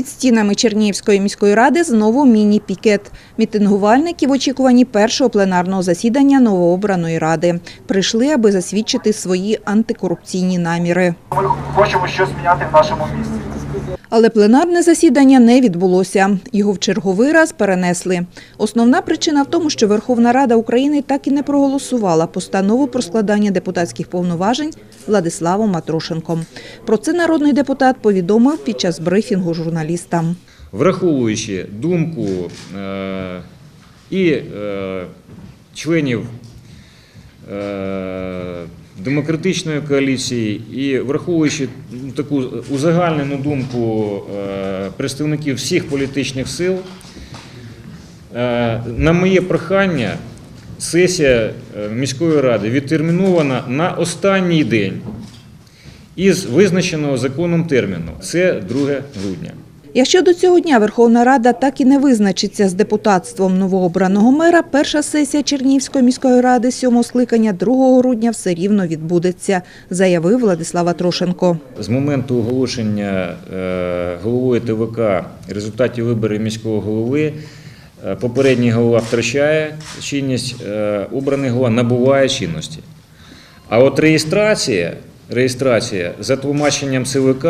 Під стінами Чернігівської міської ради знову міні-пікет. Мітингувальники в очікуванні першого пленарного засідання новообраної ради. Прийшли, аби засвідчити свої антикорупційні наміри. Ми хочемо щось міняти в нашому місті. Але пленарне засідання не відбулося. Його в черговий раз перенесли. Основна причина в тому, що Верховна Рада України так і не проголосувала постанову про складання депутатських повноважень Владиславом Матрошенком. Про це народний депутат повідомив під час брифінгу журналістам. враховуючи думку е, і е, членів е, демократичної коаліції, і враховуючи ну, таку узагальнену думку е, представників всіх політичних сил, е, на моє прохання сесія е, міської ради відтермінована на останній день із визначеного законом терміну. Це 2 грудня. Якщо до цього дня Верховна Рада так і не визначиться з депутатством новообраного мера, перша сесія Чернігівської міської ради сьомого скликання 2 грудня все рівно відбудеться, заявив Владислав Трошенко. З моменту оголошення е, головою ТВК результатів виборів міського голови е, попередній голова втрачає чинність, е, обраний голова набуває чинності. А от реєстрація, реєстрація за тлумаченням ЦВК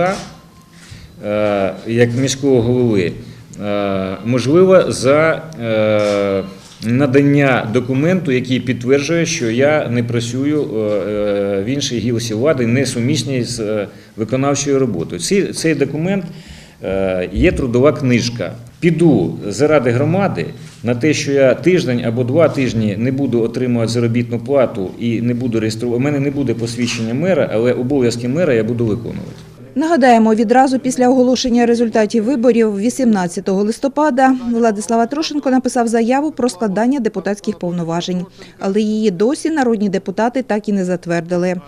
як міського голови е, можлива за е, надання документу, який підтверджує, що я не працюю е, е, в іншій гілці влади, не сумісній з е, виконавчою роботою. Цей, документ е, є трудова книжка. Піду заради громади на те, що я тиждень або два тижні не буду отримувати заробітну плату і не буду реєструвати. У мене не буде посвідчення мера, але обов'язки мера я буду виконувати. Нагадаємо, відразу після оголошення результатів виборів 18 листопада Владислава Трошенко написав заяву про складання депутатських повноважень, але її досі народні депутати так і не затвердили.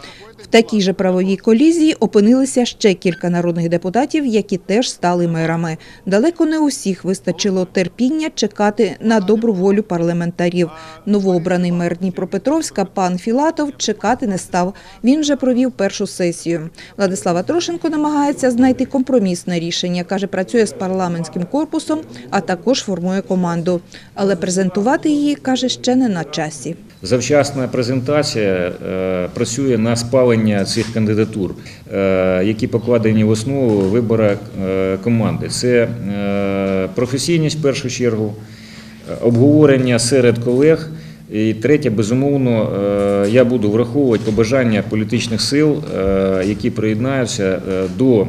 В такій же правовій колізії опинилися ще кілька народних депутатів, які теж стали мерами. Далеко не усіх вистачило терпіння чекати на добру волю парламентарів. Новообраний мер Дніпропетровська пан Філатов чекати не став. Він вже провів першу сесію. Владислава Трошенко намагається знайти компромісне рішення. Каже, працює з парламентським корпусом, а також формує команду. Але презентувати її, каже, ще не на часі. Завчасна презентація е, працює на спалення цих кандидатур, е, які покладені в основу вибору е, команди. Це професійність в першу чергу, обговорення серед колег. І третє, безумовно, е, я буду враховувати побажання політичних сил, е, які приєднаються е, до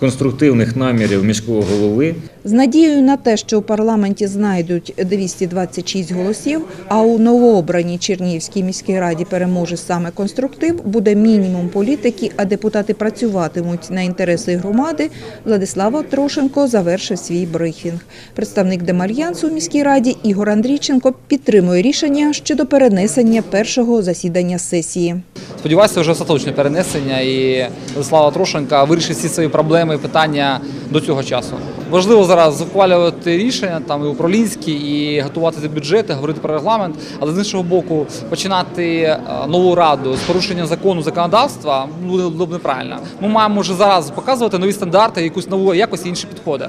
конструктивних намірів міського голови З надією на те, що у парламенті знайдуть 226 голосів, а у новообраній Чернігівській міській раді переможе саме конструктив, буде мінімум політики, а депутати працюватимуть на інтереси громади. Владислава Трошенко завершив свій брифінг. Представник Демальянсу у міській раді Ігор Андрійченко підтримує рішення щодо перенесення першого засідання сесії. Сподіваюся, вже остаточне перенесення і Владислава Трошенка вирішить всі свої проблеми і питання до цього часу. Важливо зараз ухвалювати рішення там і управлінські, і готувати бюджети, говорити про регламент, але з іншого боку, починати е, нову раду з порушення закону законодавства буде неправильно. Ми маємо вже зараз показувати нові стандарти, якусь нову якось інші підходи.